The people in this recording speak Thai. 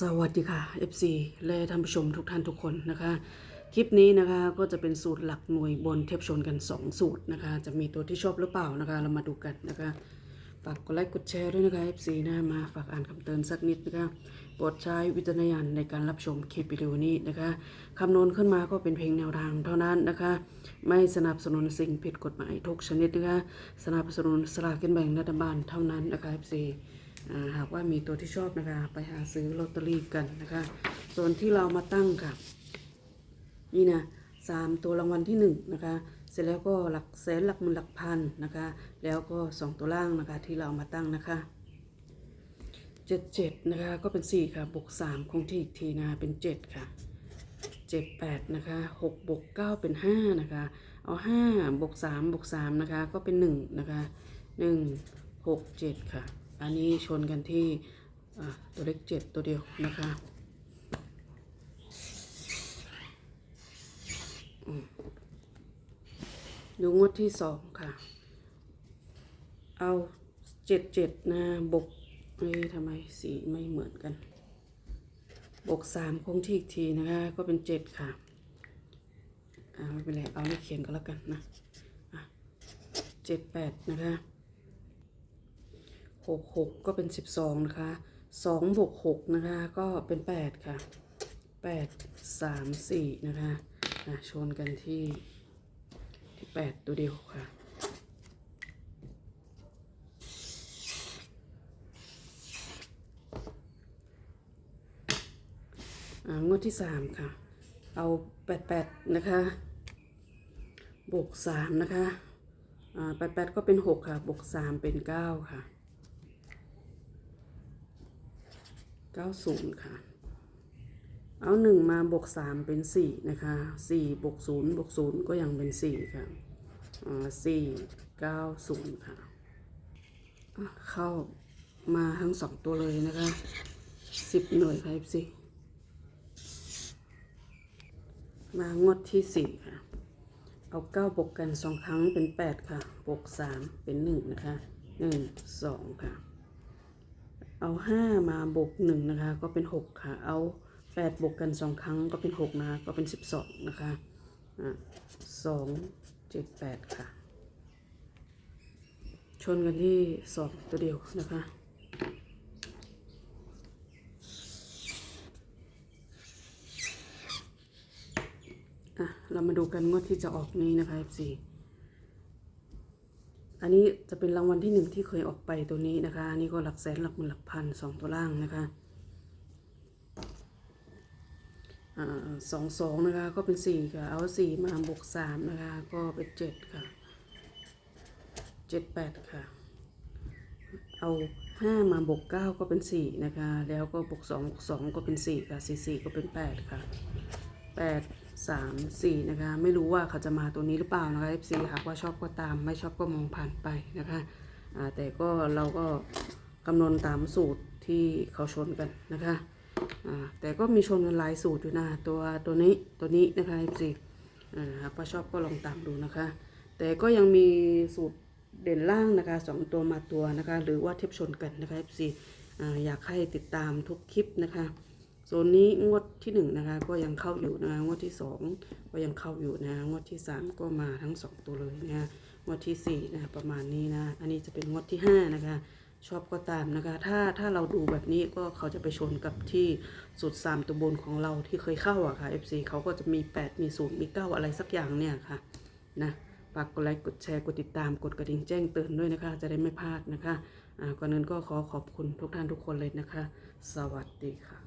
สวัสดีค่ะ FC และท่านผู้ชมทุกท่านทุกคนนะคะ คลิปนี้นะคะก็จะเป็นสูตรหลักหน่วยบนเทียบชนกัน 2 สูตรนะคะ จะมีตัวที่ชอบหรือเปล่านะคะ เรามาดูกันนะคะฝากกดไลค์กดแชร์ด้วยนะคะ FC นะมาฝากอ่านคำเตือนสักนิดนะคะโปรดใช้วิจารณญาณในการรับชมคลิปวิดีโอนี้นะคะคำนวณขึ้นมาก็เป็นเพียงแนวทางเท่านั้นนะคะ ไม่สนับสนุนสิ่งผิดกฎหมายทุกชนิดนะคะ สนับสนุนสลากกินแบ่งรัฐบาลเท่านั้นนะคะ FC หากว่ามีตัวที่ชอบนะคะ ไปหาซื้อลอตเตอรี่กันนะคะ ส่วนที่เรามาตั้งค่ะ นี่นะสามตัวรางวัลที่หนึ่งนะคะ เสร็จแล้วก็หลักแสนหลักหมื่นหลักพันนะคะ แล้วก็สองตัวล่างนะคะที่เรามาตั้งนะคะเจ็ดเจ็ดนะคะก็เป็นสี่ค่ะบวกสามคงที่อีกทีนะะเป็นเจ็ดค่ะเจ็ดแปดนะคะหกบวกเก้าเป็นห้านะคะ เอาห้าบวกสามบวกสามนะคะ ก็เป็นหนึ่งนะคะหนึ่งหกเจ็ดค่ะ อันนี้ชนกันที่ตัวเลขเจ็ดตัวเดียวนะคะดูงวดที่สองค่ะ เอาเจ็ดเจ็ดนะบกเอ้ยทำไมสีไม่เหมือนกัน บกสามคงที่อีกทีนะคะ ก็เป็นเจ็ดค่ะ อ่าไม่เป็นไรเอาเลขเขียนก็แล้วกันนะเจ็ดแปดนะคะ หกหกก็เป็นสิบสองนะคะสองบวกหกนะคะก็เป็นแปดค่ะแปดสามสี่นะคะอะชนกันที่ที่แปดตัวเดียวค่ะงวดที่สามค่ะ เอาแปดแปดนะคะบวกสามนะคะแปดแปดก็เป็นหกค่ะบวกสามเป็นเก้าค่ะ เก้าศูนย์ค่ะ เอาหนึ่งมาบวกสามเป็นสี่นะคะสี่บวกศูนย์บวกศูนย์ก็ยังเป็นสี่ค่ะสี่เก้าศูนย์ค่ะอะ เข้ามาทั้งสองตัวเลยนะคะสิบหน่วยค่ะสิมางวดที่สี่ค่ะ เอาเก้าบวกกันสองครั้งเป็นแปดค่ะบวกสามเป็นหนึ่งนะคะหนึ่งสองค่ะ เอาห้ามาบวกหนึ่งนะคะ ก็เป็นหกค่ะ เอาแปดบวกกันสองครั้งก็เป็นหกนะคะก็เป็นสิบสองนะคะอะสองเจ็ดแปดค่ะ ชนกันที่สองตัวเดียวนะคะอะเรามาดูกันงวดที่จะออกนี้นะคะ F4 อันนี้จะเป็นรางวัลที่หนึ่งที่เคยออกไปตัวนี้นะคะ อันนี้ก็หลักแสนหลักหมื่นหลักพันสองตัวล่างนะคะสองสองนะคะ ก็เป็นสี่ค่ะ เอาสี่มาบวกสามนะคะ ก็เป็นเจ็ดค่ะเจ็ดแปดค่ะ เอาห้ามาบวกเก้าก็เป็นสี่นะคะ แล้วก็บวกสองบวกสองก็เป็นสี่ค่ะสี่สี่ก็เป็นแปดค่ะแปด สามสี่นะคะ ไม่รู้ว่าเขาจะมาตัวนี้หรือเปล่านะคะ FC หากว่าชอบก็ตามไม่ชอบก็มองผ่านไปนะคะแต่ก็เราก็คำนวณตามสูตรที่เขาชนกันนะคะแต่ก็มีชนกันหลายสูตรอยู่นะตัวตัวนี้ตัวนี้นะคะ FC หากว่าชอบก็ลองตามดูนะคะ แต่ก็ยังมีสูตรเด่นล่างนะคะสองตัวมาตัวนะคะ หรือว่าเทียบชนกันนะคะ FC อ่าอยากให้ติดตามทุกคลิปนะคะ โซนนี้งวดที่หนึ่งนะคะก็ยังเข้าอยู่นะคะงวดที่สองก็ยังเข้าอยู่นะะงวดที่สามก็มาทั้งสองตัวเลยนะคะงวดที่สี่นะคะประมาณนี้นะ อันนี้จะเป็นงวดที่ห้านะคะชอบก็ตามนะคะ ถ้าถ้าเราดูแบบนี้ก็เขาจะไปชนกับที่สุดสามตัวบนของเราที่เคยเข้าอะค่ะ FC เขาก็จะมี 8 มี 0 มี 9 อะไรสักอย่างเนี่ยค่ะนะฝากกดไลค์กดแชร์กดติดตามกดกระดิ่งแจ้งเตือนด้วยนะคะ จะได้ไม่พลาดนะคะอ่าก่อนอื่นก็ขอขอบคุณทุกท่านทุกคนเลยนะคะ สวัสดีค่ะ